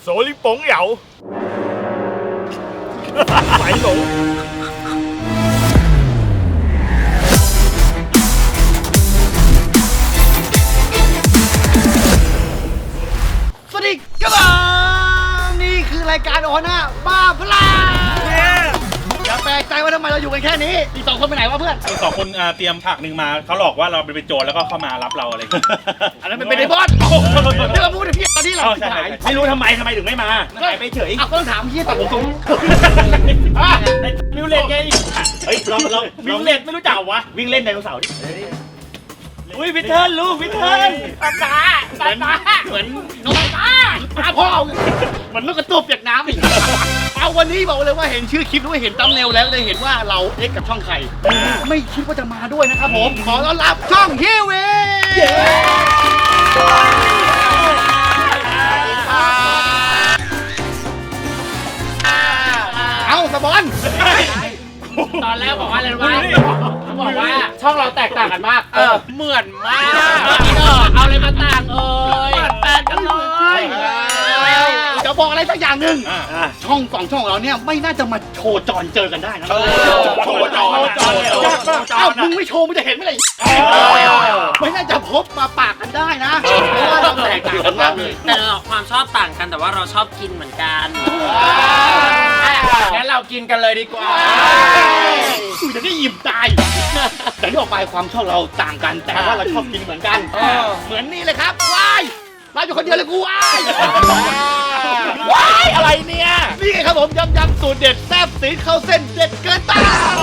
โซลิปงเหยาไหลหลงสวัสดีครับผมนี่คือรายการโอฮาน่าบ้าพลังอย่า แปลกใจว่าทำไมเราอยู่กันแค่นี้ อีกสองคนไปไหนวะเพื่อนสองคนอ่าเตรียมฉากหนึ่งมาเขาหลอกว่าเราเป็นโจรแล้วก็เข้ามารับเราอะไรอย่างเงี้ยอันนั้นเป็นเป็นไอ้บอสที่เราพูดถึงพี่ตอนนี้เราอ๋อใช่หายไม่รู้ทำไมทำไมถึงไม่มาหายไปเฉยอะก็ต้องถามพี่ตัดผมตรงอะวิวเลนไงเฮ้ยเราเราวิวเลนไม่รู้จักวะ วิ่งเล่นไดโนเสาร์ดิอุ้ยวิเทิร์นลูกวิเทิร์นตาตาตาตาเหมือนนกตาตาพ่อเหมือนนกกระตุกเปียกน้ำอีก เอาวันนี้บอกเลยว่าเห็นชื่อคลิปด้วยเห็นตั้มเนลแล้วเลยเห็นว่าเราเอ็กกับช่องใครไม่คิดว่าจะมาด้วยนะครับผม ขอต้อนรับช่องฮิวเวเอาสปอน ตอนแรกบอกว่าอะไรรู้ไหมบอกว่าช่องเราแตกต่างกันมาก เออ เหมือนมาก เออเอาอะไรมาต่างเอ่ยแปลกกันเลย จะ บอกอะไรสักอย่างหนึ่งอะช่องสองช่องของเราเนี่ยไม่น่าจะมาโชว์จอนเจอกันได้นะโชว์จอจอเลยเหรอเอ้ามึงไม่โชว์มึงจะเห็นไหมล่ะไม่น่าจะพบมาปากกันได้นะเพราะว่าเราแตกต่างกันมากเลยแต่เราความชอบต่างกันแต่ว่าเราชอบกินเหมือนกันงั้นเรากินกันเลยดีกว่ากูจะได้ยิ้มตายแต่ที่ออกไปความชอบเราต่างกัน แต่ว่าเราชอบกินเหมือนกันเออเหมือนนี่เลยครับว้ายมาอยู่คนเดียวเลยกูว้าย ว้ายอะไรเนี่ยนี่ไงครับผมยำยำสูตรเด็ดแซ่บสีเข้าเส้นเด็ดเกินต้าน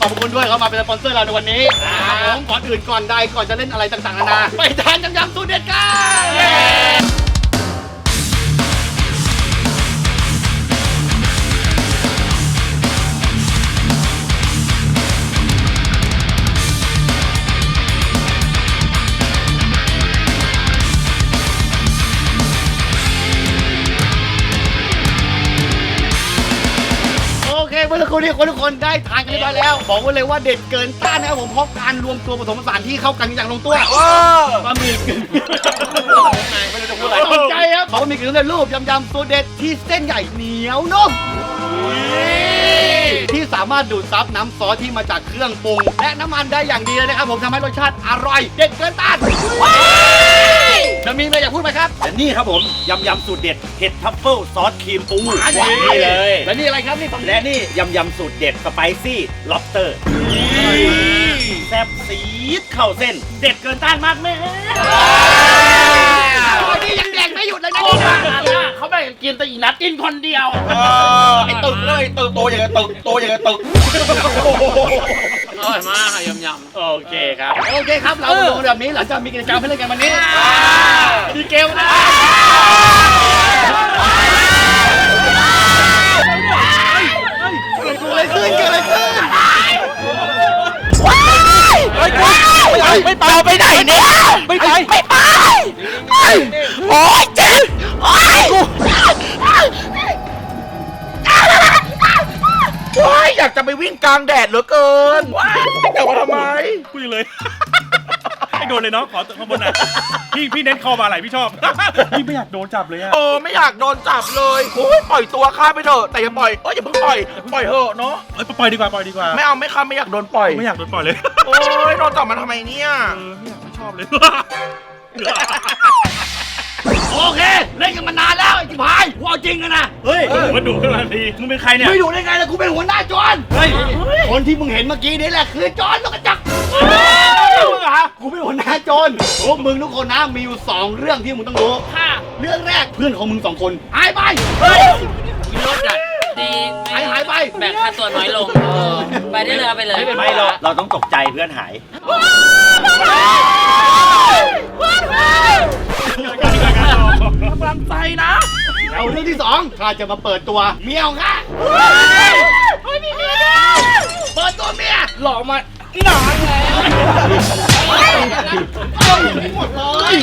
ขอบคุณด้วยเขามาเป็นสปอนเซอร์เราในวันนี้ครับผมก่อนอื่นก่อนใดก่อนจะเล่นอะไรต่างๆนานาไปทานยำยำสูตรเด็ดกัน เคเมื่อสักครู่นี้คนทุกคนได้ทานกันเรียบร้อยแล้ว บอกไว้เลยว่าเด็ดเกินต้านนะครับผมเพราะการรวมตัวผสมผสานที่เข้ากันอย่างลงตัวบะหมี่กึ่งสนใจครับเขาบะหมี่กึ่งสำเร็จรูปยำยำตัวเด็ดที่เส้นใหญ่เหนียวนุ่มที่สามารถดูดซับน้ำซอสที่มาจากเครื่องปรุง และน้ำมันได้อย่างดีเลยนะครับผมทำให้รสชาติอร่อย เด็ดเกินต้าน จะมีอะไรอยากพูดไหมครับ และนี่ครับผมยำยำสูตรเด็ดเห็ดทัฟเฟิลซอสครีมปูอันนี้นี่เลย และนี่อะไรครับนี่ฝั่งนี้และนี่ยำยำสูตรเด็ดสไปซี่ล็อบสเตอร์แซ่บซีดเข้าเส้น เด็ดเกินต้านมากแม่วันนี้ยังแดกไม่หยุดเลยนะนี่นะเขาแบ่งกันกินแต่อีนัดกินคนเดียวไอ้ตึกเลยตึกโตอย่างกับตึกโตอย่างกับตึกอ ร่อยมากค่ะยำยโอเคครับ โอเคครับ เราดูแบบนี้หลังจากมีกิจกรรมให้เล่นกันวันนี้มีเกมนะเกิดอะไรขึ้นเกิดอะไรขึ้นไม่ไปไปไหนเนี่ยไม่ไปไม่ไปโอ้ยเจ็บโอ้ยกู จะไปวิ่งกลางแดดเหลือเกินว้ายแต่ว่าทำไมคุยเลย ให้โดนเลยเนาะขอข้างบนหน่อยพี่พี่เน้นคอมาอะไรพี่ชอบ พี่ไม่อยากโดนจับเลยอะเออไม่อยากโดนจับเลยโอ้ยปล่อยตัวข้าไปเถอะแต่อย่าปล่อยเอ้ยอย่าเพิ่งปล่อยปล่อยเถอะเนาะเอ้ยปล่อยดีกว่าปล่อยดีกว่า ไม่เอาไม่ข้าไม่อยากโดนปล่อยไม่อยากโดนปล่อยเลย โอ้ยโดนจับมาทำไมเนี่ย เออไม่อยากไม่ชอบเลย โอเค เล่นกันมานานแล้วไอ้จิ๋พายว่าจริงกันนะเฮ้ยมาดุขึ้นมาทันทีมึงเป็นใครเนี่ยไม่อยู่ได้ไงล่ะกูเป็นหัวหน้าจอนเฮ้ยคนที่มึงเห็นเมื่อกี้นี่แหละคือจอนนกกระจักกูเป็นหัวหน้าโจรพวกมึงทุกคนนะมีอยู่สองเรื่องที่มึงต้องรู้ำค่ะเรื่องแรกเพื่อนของมึงสองคนหายไปมีรถอะดีหายหายไปแบ่งค่าตัวน้อยลงไปได้เลยเอาไปเลยไม่เราเราต้องตกใจเพื่อนหาย กำลังใจนะเอาเรื่องที่สองข้าจะมาเปิดตัวเมียของข้าเฮ้ยมีเมียเปิดตัวเมียหลอกมาหนอนแล้วเอาหมดเลย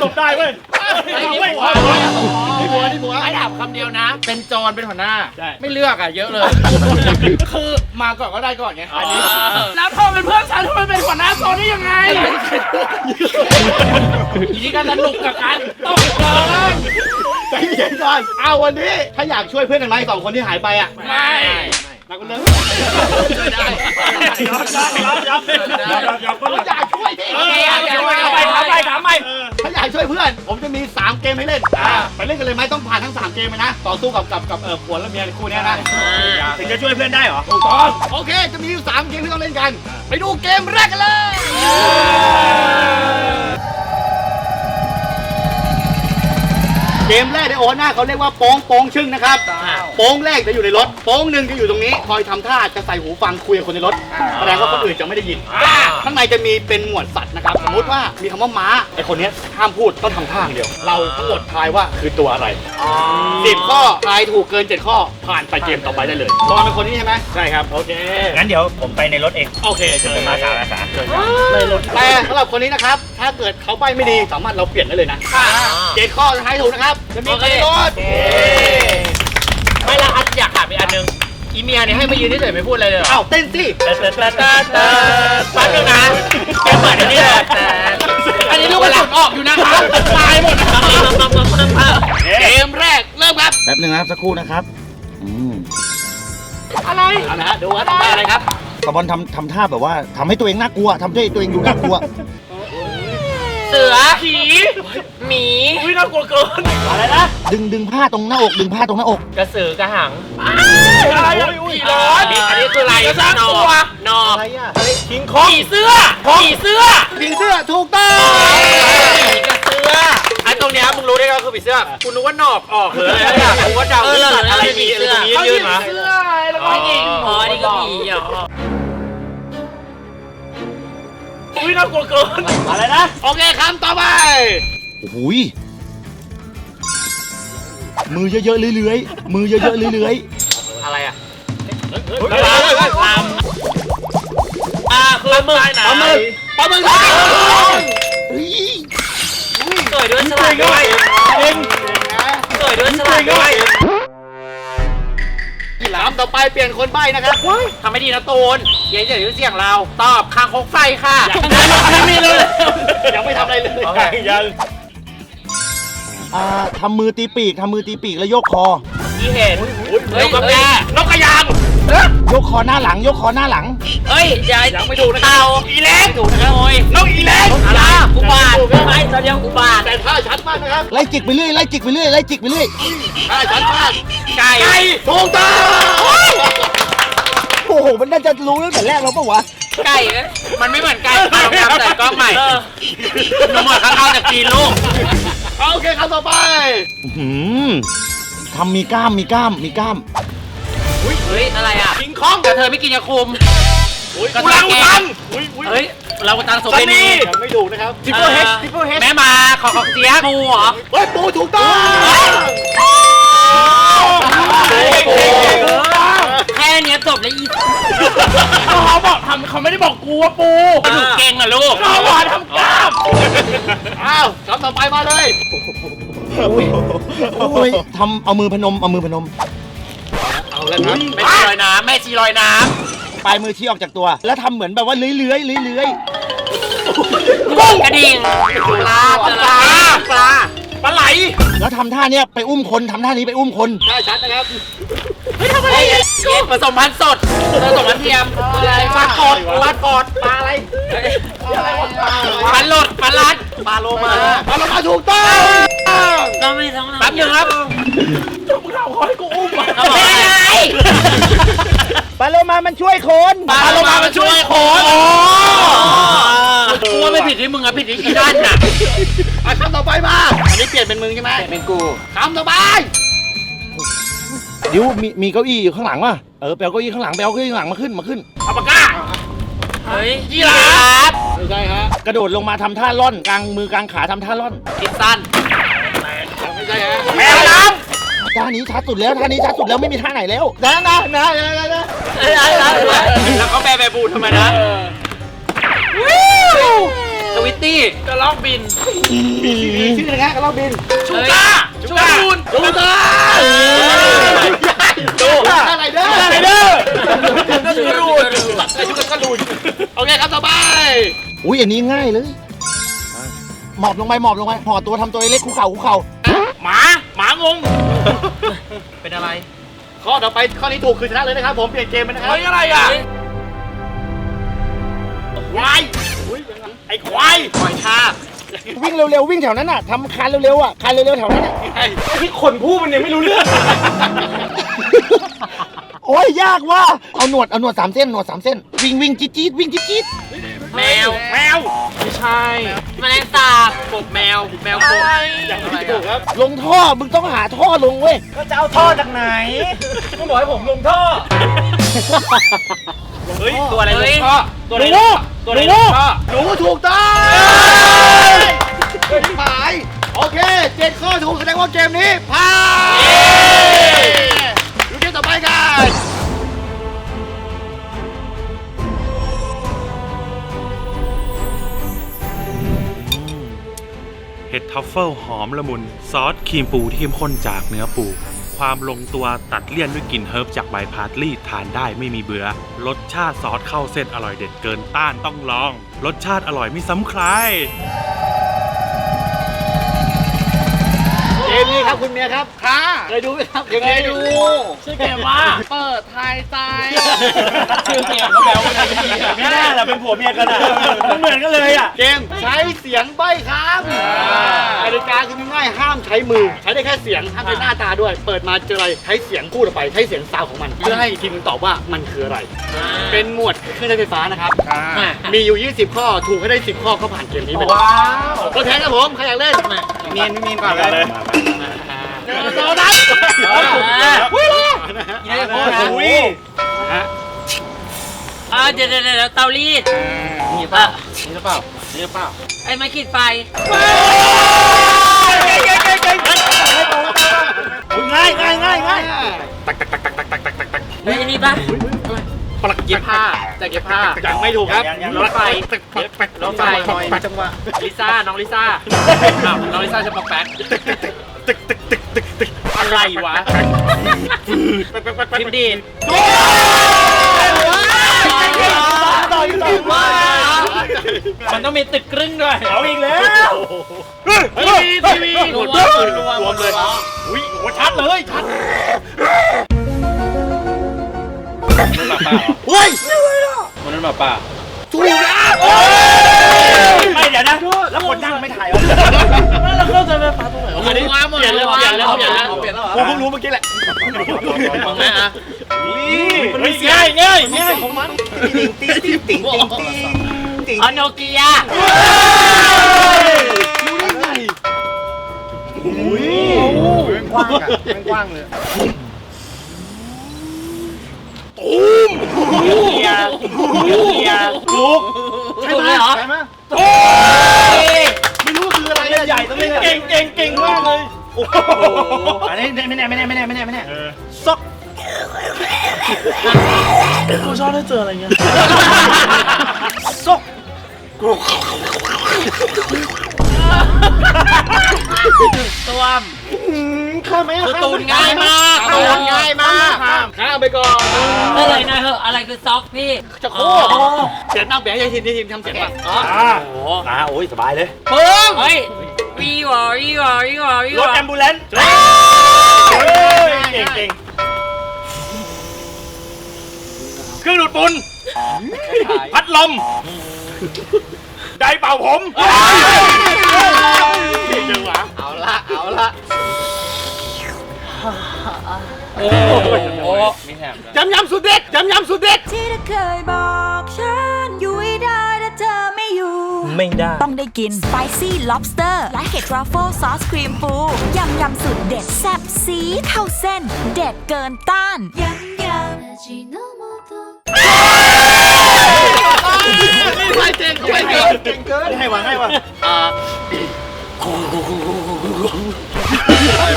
หลบได้เว้ยเฮ้ ไอ้นี่ไม่หัวนี่หัวนี่หัวไอ้ถามคำเดียวนะ เป็นโจรเป็นหัวหน้าใช่ไม่เลือกอะเยอะเลย คือมาก่อนก็ได้ก่อนไงอันนี้แล้วเธอเป็นเพื่อนฉันทำไมเป็นหัวหน้าโจรได้ยังไงทีนี้ก็สนุกกับการตบเกินใจเย็นก่อนเอาวันนี้ถ้าอยากช่วยเพื่อนกันไหมสองคนที่หายไปอะ ไม่รักกันเลยช่วยได้ยอมยอมยอมยอมยอมยอมก็อยากช่วยดิ เออถามไปถามไปถามไปถ้าอยากช่วยเพื่อน ผมจะมี 3 เกมให้เล่นไปเล่นกันเลยไหมต้องผ่านทั้ง 3 เกมเลยนะ ต่อสู้กับกับกับเออผัวและเมียคู่นี้นะถึงจะช่วยเพื่อนได้เหรอถูกต้องโอเค จะมีอยู่3เกมที่ต้องเล่นกัน ไปดูเกมแรกกันเลย กมแรกในโอหน้าเขาเรียกว่าโป้งโป้งชึ่งนะครับโป้งแรกจะอยู่ในรถโป้งหนึ่งจะอยู่ตรงนี้คอยทำท่าจะใส่หูฟังคุยกับคนในรถแสดงว่าคนอื่นจะไม่ได้ยิน ข้างในจะมีเป็นหมวดสัตว์นะครับ สมมติว่ามีคำว่าม้าไอคนเนี้ยห้ามพูดต้องทำท่าอย่างเดียว เราทั้งหมดทายว่าคือตัวอะไรสิบข้อทายถูกเกินเจ็ดข้อผ่านไปเกมต่อไปได้เลยรอเป็นคนนี้ใช่ไหมใช่ครับโอเคงั้นเดี๋ยวผมไปในรถเองโอเคเชิญเป็นมามาคสารับอาสาแต่สำหรับคนนี้นะครับถ้าเกิดเขาใบไม่ดีสามารถเราเปลี่ยนได้เลยนะเจ็ดข้อทายถูกนะครับจะมีคะแนนรถไม่ละอันอยากถามอีกอันหนึงอีเมียเนี่ยให้มายืนเฉยๆไม่พูดอะไรเลยเหรอ อ้าวเต้นสิเติร์ดเติร์ดเติร์ดเติร์ดแป๊บนึงนะแกเหมือนอันนี้เลยอันนี้ลูกกระสุนออกอยู่นะคะตายหมดนะครับเกมแรกเริ่มครับ แป๊บหนึ่งนะครับสักครู่นะครับอืมอะไรเอาละฮะดูว่าต้องไปอะไรครับตะบอลทำทำท่าแบบว่าทำให้ตัวเองน่ากลัวทำให้ตัวเองดูน่ากลัว เสือผีหมีอุ้ยน่ากลัวเกินอะไรนะดึงดึงผ้าตรงหน้าอก ดึงผ้าตรงหน้าอก กระสือกระหังอะไรอะอุ้ยร้อนอันนี้อันนี้คืออะไรกระซักนอตัวนออะไรอะคิงคองผีเสื้อผีเสื้อผีเสื้อถูกต้องผีกระเสือไอ้ตรงเนี้ยมึงรู้ได้ไงว่าคือผีเสื้อกูนึกว่าหนอกออกหรืออะไรเนี่ยกูว่าเดาว่าสัตว์อะไรมีอะไรตรงนี้ยื่นมาเสื้อแล้วก็ยิงอ๋อนี่ก็ผีอะ อุ้ยน่ากลัวเกิน อะไรนะ โอเคคำต่อไป โอ้โหยมือเยอะๆเลื้อยๆมือเยอะๆเลื้อยอะไรอะลามลามอ่าคือมือปลาหมึกปลาหมึกถูกต้องๆเฮ้ยสวยด้วยฉลาดด้วยเองสวยด้วยฉลาดด้วยคำต่อไปเปลี่ยนคนใบ้นะครับทำไม่ดีนะตูนเดี๋ยวเดี๋ยวเสียงเรา ตอบคางคกไฟค่ะไม่มีเลยยังไม่ทำอะไรเลยยังอ่าทำมือตีปีกทำมือตีปีกแล้วยกคอที่เห็นเฮ้ยกับแม่นกกระยางยกคอหน้าหลัง ยกคอหน้าหลัง เฮ้ยยายยังไม่ถูกนะเต่าอีเล็กถูกนะครับโอ้ยนกอีเล็กอะไรอุบาทไม่ตอนยังอุบาทแต่ท่าชัดมากนะครับไล่จิกไปเรื่อยไล่จิกไปเรื่อยไล่จิกไปเรื่อยท่าชัดมากไก่ถูกต้องโอ้โหมันน่าจะรู้ตั้งแต่แรกแล้วปะวะไก่มันไม่เหมือนไก่เอาทำแต่กล้องใหม่หนูหมดข้างเอาจากจีนลูกโอเคคำต่อไปอื้อหือทำมีกล้ามมีกล้ามมีกล้ามเฮ้ยอะไรอะคิงคองกระเทยไม่กินยาคุม กระอุเทลัยงแกตังนอุ้ยอุ้ยเฮ้ยเราตังโสซัเภนณีนี่ยังไม่ถูกนะครับ ทิปเปิลเฮดทิปเปิลเฮดแม่มาขอของเจี๊ยบปูเหรอเฮ้ยปูถูกต้องแค่เนี้ยจบแล้วอีเขาบอกทำเขาไม่ได้บอกกูว่าปูกระดูกเก่งอะลูกเขาบอกทำกล้ามอ้าวคำต่อไปมาเลยโอ้ยทำเอามือพนม เอามือพนม เอาแล้วครับแม่ชีลอยน้ำแม่ชีลอยน้ ปลายมือชี้ออกจากตัว แล้วทำเหมือนแบบว่าเลื้อยเลื้อยเลื้อยกุ้งกระดิ่งปลาปลาปลาปลาไหลแล้วทำท่าเนี้ยไปอุ้มคนทำท่านี้ไปอุ้มคนท่ชัดนะครับเฮ้ยเย็นผสมพันธุ์สดผสมพันธุ์เทียมอะไรปลากดปลากดปลาอะไรปลาหลดปลาลัดปลาโลมาปลาโลมาถูกต้องก็ไม่ต้องแป๊บนึงครับมึงทำเขาให้กูอุ้มอะไม่ได้ ปลาโลมามันช่วยคนปลาโลมามาช่วยคนกูว่าไม่ผิดที่มึงอะผิดที่อีด้านน่ะอะคำต่อไปมาอันนี้เปลี่ยนเป็นมึงใช่ไหมเป็นกูคำต่อไปดิวมีมีเก้าอี้อยู่ข้างหลังว่ะเออไปเอาเก้าอี้ข้างหลังไปเอาเก้าอี้ข้างหลังมาขึ้นมาขึ้นอัปปะก้าเฮ้ยยีราฟไม่ใช่ฮะกระโดดลงมาทำท่าล่อนกลางมือกลางขาทำท่าล่อนคิดสั้นไม่ใช่ฮะแมวน้ ท่านี้ชัดสุดแล้วท่านี้ชัดสุดแล้วไม่มีท่าไหนแล้วนะนะนะนะนะนะแล้วก็แบแบบบูทำไมนะทวิตตี้กระลอกบินชื่ออะไรนะกระรอกบินชูก้าชูก้ามูนดูตาดูอะไรเด้ออะไรเด้อชูกระรูนชูกระรูนโอเคครับต่อไปอุ้ยอันนี้ง่ายเลยหมอบลงไปหมอบลงไปห่อตัวทำตัวเล็กคุกเข่าคุกเข่าหมา หมางง เป็นอะไรข้อต่อไปข้อนี้ถูกคือชนะเลยนะครับผมเปลี่ยนเกมไปนะครับเฮ้ยอะไรอะควายไอ้ควายหอยทากวิ่งเร็วๆวิ่งแถวนั้นน่ะทำคานเร็วๆอะคานเร็วๆแถวนั้นน่ะที่คนพูดมันยังไม่รู้เรื่อง โอ้ยยากว่ะเอาหนวดเอาหนวดสามเส้นหนวดสามเส้น วิ่งวิ่งจี๊ดจี๊ดวิ่งจี๊ดจี๊ด แมว แมว ไม่ใช่แมลงสาบกบแมว แมวกบอย่างที่ถูกครับ ลงท่อ มึงต้องหาท่อลงเว้ย ก็จะเอาท่อจากไหนก็บอกให้ผมลงท่อ เฮ้ย ตัวอะไรเฮ้ยลูกพ่อ ตัวอะไรลูกตัวอะไรลูกพ่อหนูถูกต้องเฮ้ยหมายโอเคเจ็ดข้อถูกแสดงว่าเกมนี้ผ่านดูเกมต่อไปกัน เห็ดทัฟเฟิลหอมละมุน ซอสครีมปูที่เข้มข้นจากเนื้อปู ความลงตัวตัดเลี่ยนด้วยกลิ่นเฮิร์บจากใบพาร์ลี่ทานได้ไม่มีเบื่อรสชาติซอสเข้าเส้นอร่อยเด็ดเกินต้านต้องลอง รสชาติอร่อยไม่ซ้ำใคร กมนี้ครับคุณเมียครับ ค่ะเคยดูไหมครับยังไงดูชื่อเกมว่าเปิดทายใจชื่อเกมก็แปลว่าอะไรเนี่ยไม่น่าแหละเป็นผัวเมียกันอะมันเหมือนกันเลยอะ เกมใช้เสียงใบ้ครับกติกาคือง่ายๆห้ามใช้มือ ใช้ได้แค่เสียงห้ามใช้หน้าตาด้วย เปิดมาเจออะไรใช้เสียงพูดออกไปใช้เสียงซาวของมัน เพื่อให้ทีมตอบว่ามันคืออะไร เป็นหมวดเครื่องใช้ไฟฟ้านะครับ มีอยู่ 20 ข้อถูกให้ได้ 10 ข้อก็ผ่านเกมนี้ไปว้าวตัวแทนครับผมใครอยากเล่นเมียนไม่มีก่อนเลย โซนัสอุ้ยนี่ได้โคตรนะอุ้ยอ่าเดี๋ยวเดี๋ยวเดี๋ยวเตารีดนี่ป่ะนี่เปล่านี่เปล่าไอ้ไม้ขีดไฟง่ายง่ายง่ายง่ายตักตักตักตักตักตักตักตักตักเฮ้ยนี่ปะปลักเย็บผ้าจากเย็บผ้ายังไม่ถูกครับรถไฟรถไฟจังหวะลิซ่าน้องลิซ่าน้องลิซ่าจะปอกแป๊ก อะไรวะพิมพ์ดีดต่ออยู่ต่อว่ามันต้องมีตึกครึ่งด้วยเอาอีกแล้วทีวีทีวีรวมรวมรวมเลยอุ้ยโหชัดเลยชัดเฮ้ยมันนั่นแบบป่าถูกแล้ว ไม่เดี๋ยวนะแล้วคนนั่งไม่ถ่ายวะแล้วเข้าใจไฟฟ้าตรงไหนวะอันนี้เปลี่ยนแล้วเปลี่ยนแล้วเปลี่ยนแล้วเปลี่ยนแล้วกูเพิ่งรู้เมื่อกี้แหละมองไหมอะมันไม่ง่ายง่ายง่ายของมันอ๋อโนเกียกว้างอะมันกว้างเลยเกียร์เกียร์ลูกถูกเลยเหรอใช่ไหม อ้โหอันนี้ไม่แน่ไม่แน่ไม่แน่ไม่แน่ไม่แน่กูชอบได้เจออะไรเงี้ยต้วมข้ามไหมคือตูนง่ายมากตูนง่ายมากข้ามไปก่อนอะไรนะเหอะอะไรคือซ็อกพี่จะโค้เสียงนั่งแบงค์ยายทีมยายทีมทำเสียงป่ะอ๋ออ่าอ่าโอ้ยสบายเลยปึ้งเฮ้ย วีวอวีวอวีวอวีรวถอแอมบูเลนซ์เก่งเก่งเครื่องดูดฝุ่นพัดลมไดร์เป่าผมจังหวะเอาละเอาละโอ้โหมีแถมยำยำสุดเด็ดยำยำสุดเด็ด ที่เธอเคยบอกฉัน ไม่ได้ ต้องได้กิน Spicy Lobster และเห็ดทรัฟเฟิลซอสครีมปูยำยำสุดเด็ดแซ่บซีดเข้าเส้น เด็ดเกินต้านยำยำไม่เก่งไม่เก่งเก่งเกินให้วางให้วางอ่า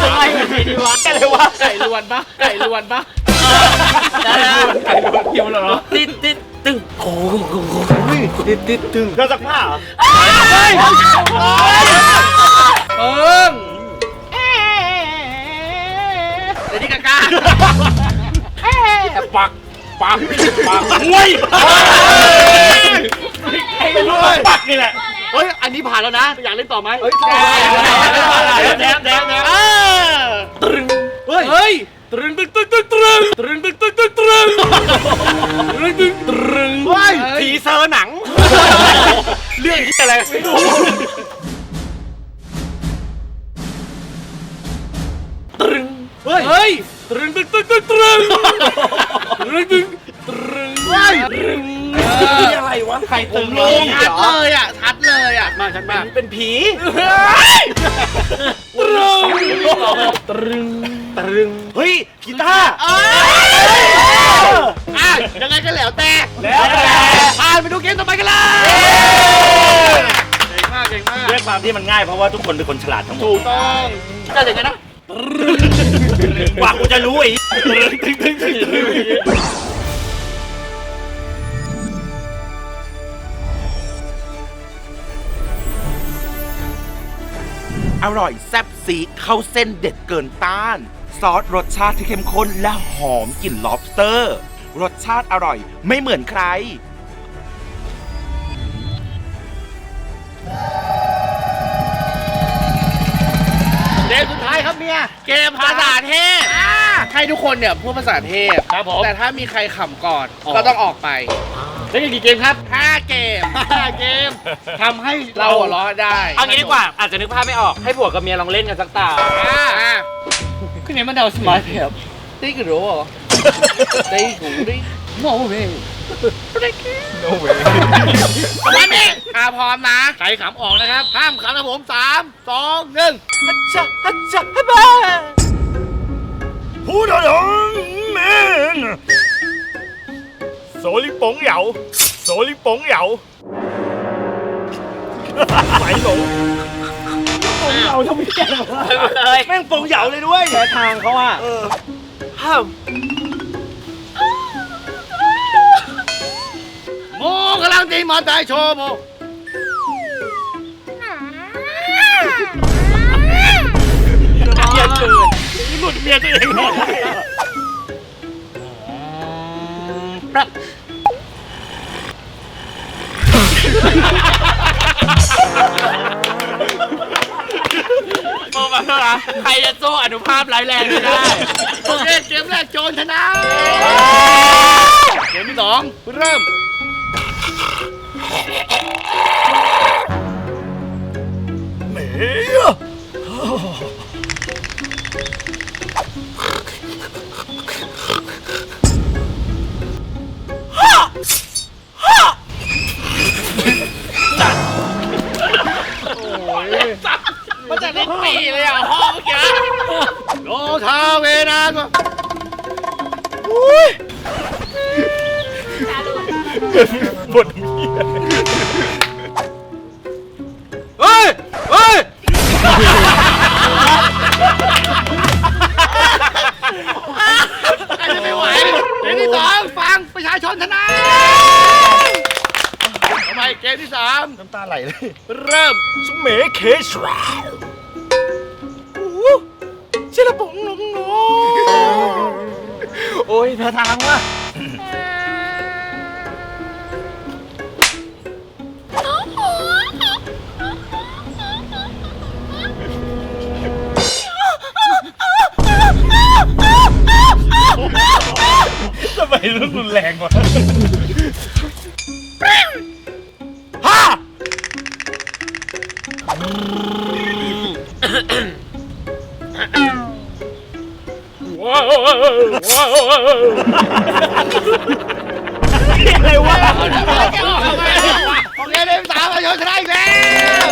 ทำไมแบบนี้ดีวะอะไรวะไก่ลวนปะไก่ลวนปะไก่ลวนคิวเหรอติดติดตึง เครื่องซักผ้าเหรอเอิงเดี๋ยวนี้กากาปักปักปักอุ้ยไอ้ลูกปักนี่แหละเฮ้ย อันนี้ผ่านแล้วนะ อยากเล่นต่อไหมแดงแดงแดงเออเฮ้ยเฮ้ย ตรึงตึงตึงตึงตรึงตรึงตึงตึงตึงตรึงตรึงตึงตรึงเฮ้ยทีเซอร์หนัง เรื่องที่อะไรไม่รู้ตรึงเฮ้ยเฮ้ยตรึงตึงตึงตึงตรึงตรึงตึงตรึงเฮ้ยตรึงอะไรวะไข่ตึงลงชัดเลยอะชัดเลยอะมาชัดมากเป็นผีตรึงตรึง ตรึง เฮ้ยกีตาร์อะยังไงก็แล้วแต่แล้วแต่ผ่านไปดูเกมต่อไปกันเลยเก่งมากเก่งมากด้วยความที่มันง่ายเพราะว่าทุกคนเป็นคนฉลาดทั้งหมดถูกต้องก็อย่างนั้นนะกว่ากูจะรู้ไอ้ตึงตึงตึงตึงอร่อยแซ่บซีดเข้าเส้นเด็ดเกินต้าน ซอสรสชาติที่เข้มข้นและหอมกลิ่น lobster รสชาติอร่อยไม่เหมือนใคร เกมสุดท้ายครับเมียเกมภาษาเทพให้ทุกคนเนี่ยพูดภาษาเทพครับผม แต่ถ้ามีใครขำก่อนอ๋อก็ต้องออกไปเล่นกันกี่เกมครับ 5เกมห้าเกมทำให้เราหัวเราะได้เอางี้ดีกว่าอาจจะนึกภาพไม่ออกให้ผัวกับเมียลองเล่นกันสักตา อ่า 그냥 맨날 하지 마세 요. 떼기 로. 떼기고 우 리. No way. วันนี้ถ้าพร้อมนะใส่ขำออกนะครับ ห้ามขำนะผมสามสองหนึ่ง 아차 아차 해 봐. 후다당 맨 소리 뽕야오 소리 뽕야오 많이 넣어 งปงเหยาทำไมแก่วะแม่งปงเหยาเลยด้วยแค่ทางเขาอะเออห้ามโมกำลังตีมาตายโชว์โมเกียนเกินหลุดเมียตัวเองเลย โมมาเท่าไหร่ใครจะสู้อนุภาพร้ายแรงไม่ได้โอเคเกมแรกโจรชนะเกมที่สองเริ่ม มันจะเล่นปีเลยอะพ่อเมื่อกี้โลทาเวนาก็บทเมียเฮ้ย เฮ้ยอาจจะไม่ไหวเกมที่สองฟังประชาชนชนะทำไม เกมที่สามน้ำตาไหลเลย เริ่มสุเมเคชราชิลปุ๋งหนุ่มหนูโอ้ยเธอทางว่ะทำไมรุนแรงวะ อะไรวะโอเคเกมที่สามประชาชนชนะอีกแล้ว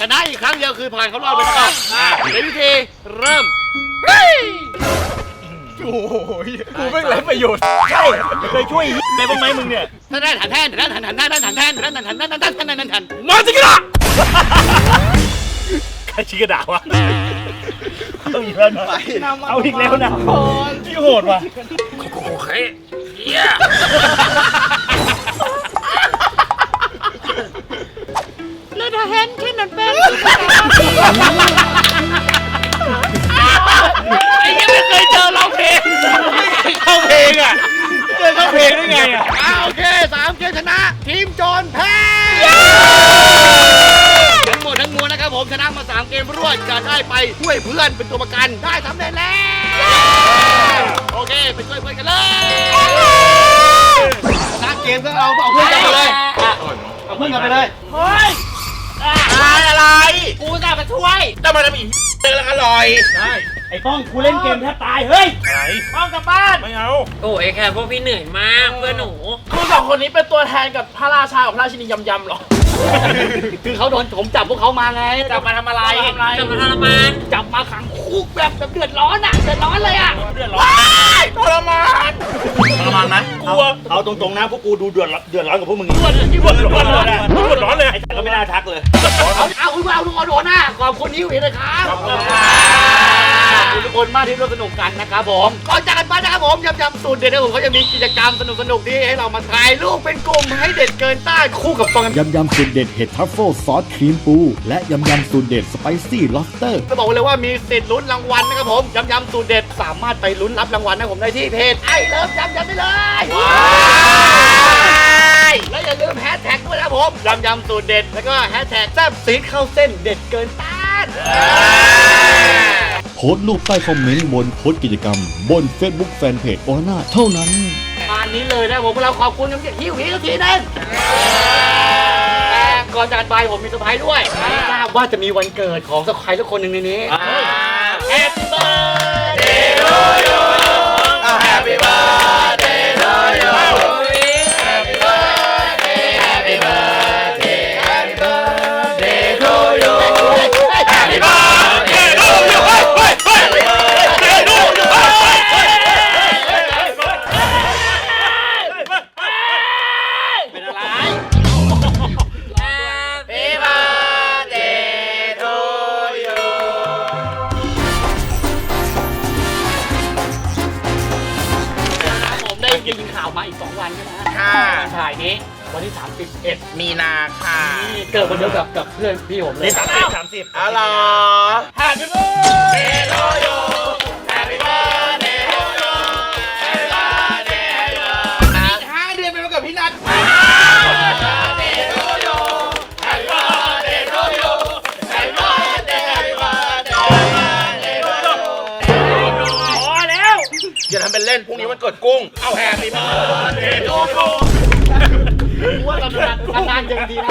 ชนะอีกครั้งเดียวคือผ่านเขารอบไปแล้วอะเกมที่สี่เริ่ม โอ้ยกูไม่ไรประโยชน์ใช่เคยช่วยในบ้างไหมมึงเนี่ยท่านแทนแทนแทนแทนแทนแทนแทนแทนแทนแทนแทนแทนแทนแทนแทนแทนมาสิกระดาใครชิกระดาวะเอาอีกแล้วนะเอาอีกแล้วนะที่โหดว่ะไอ้ยังไม่เคยเจอเราเพล ป้องกูเล่นเกมแทบตายเฮ้ยป้องกลับบ้านไม่เอาโอ้ยแค่พวกพี่เหนื่อยมากเพื่อนหนูคุณสองคนนี้เป็นตัวแทนกับพระราชากับพระราชินียำยำหรอ คือเขาโดนผมจับพวกเขามาไง จับมาทำอะไรจับมาทรมานจับมาขังคุกแบบแบบเดือดร้อนอะเดือดร้อนเลยอะเดือดร้อนทรมานทรมานไหมเอาเอาตรงๆนะพวกกูดูเดือดร้อนเดือดร้อนกับพวกมึงเดือดเดือดร้อนเลยเดือดร้อนเลยไอ้แต่ก็ไม่น่าทักเลยเอาเอาคุณเอาลุงเอาโดนหน้าขอบคุณนิ้วเห็นเลยครับขอบคุณขอบ คุณทุกคนมากที่ร่วมสนุกกันนะครับผมก่อนจากกันไปนะครับผมยำยำสูตรเด็ดนะครับผมเขาจะมีกิจกรรมสนุกสนุกๆที่ให้เรามาถ่ายรูปเป็นกลุ่มให้เด็ดเกินต้านคู่กับฟองยำยำสูตรเด็ดเห็ดทัฟเฟิลซอสครีมปู และยำยำสูตรเด็ดสไปซี่ล็อบสเตอร์จะบอกเลยว่ามีสิทธิ์ลุ้นรางวัลนะครับผมยำยำสูตรเด็ดสามารถไปลุ้นรับรางวัลนะครับผมได้ที่เพจไอ้เลิฟยำยำได้เลยและอย่าลืมแฮชแท็กด้วยนะครับผมยำยำสูตรเด็ดแล้วก็แฮชแท็กแซ่บซีดเข้าเส้นเด็ดเกินต้านโพสต์รูปใต้คอมเมนต์บนโพสต์กิจกรรม บน Facebook Fanpage โอนาเท่านั้น งานนี้เลยนะผมเราขอบคุณน้ำเสียงหิวนี้ทีนึงแต่ก่อนจากกันไปผมมีเซอร์ไพรส์ด้วยไม่ทราบว่าจะมีวันเกิดของสักใครสักคนหนึ่งในนี้าวมาอีก 2 วันใช่ไหมฮะค่ะถ่ายนี้วันที่ 31มีนาค่ะนี่เกิดวันเดียวกับกับเพื่อนพี่ผมเลยนี่สามสิบสามสิบ อ๋อเหรอ Happy birthday to you กิดกุ้ง เอาแฮปปี้ birthday to you ว่าเราทำงานยังดีนะ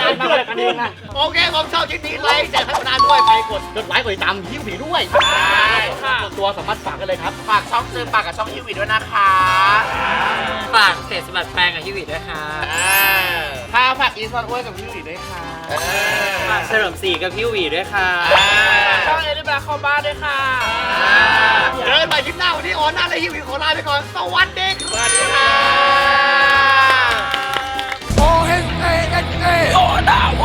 งานมาแบบกันเองนะโอเคผมชอบคลิปนี้ไลค์แชร์ให้คนานด้วยไปกดกดไลค์กดติดตามหิ้วผีด้วยค่ะส่วนตัวสามารถฝากกันเลยครับฝากช่องซื้อปากกับช่องฮิวิด้วยนะคะฝากเพจสมัครแปลงกับฮิวิตด้วยค่ะถ้าฝากอีสวันอ้วยกับฮิวิด้วยค่ะ ฝากเฉลิมศรีกับพี่วีด้วยค่ะช่องเอลิบาคอมบ้าด้วยค่ะ เดินไปยิ้หน้าวันนี้ออนหน้าและฮิวหิขอลาไปก่อน สวัสดีสวัสดีค่ะโอเฮงเอเอเอโอาว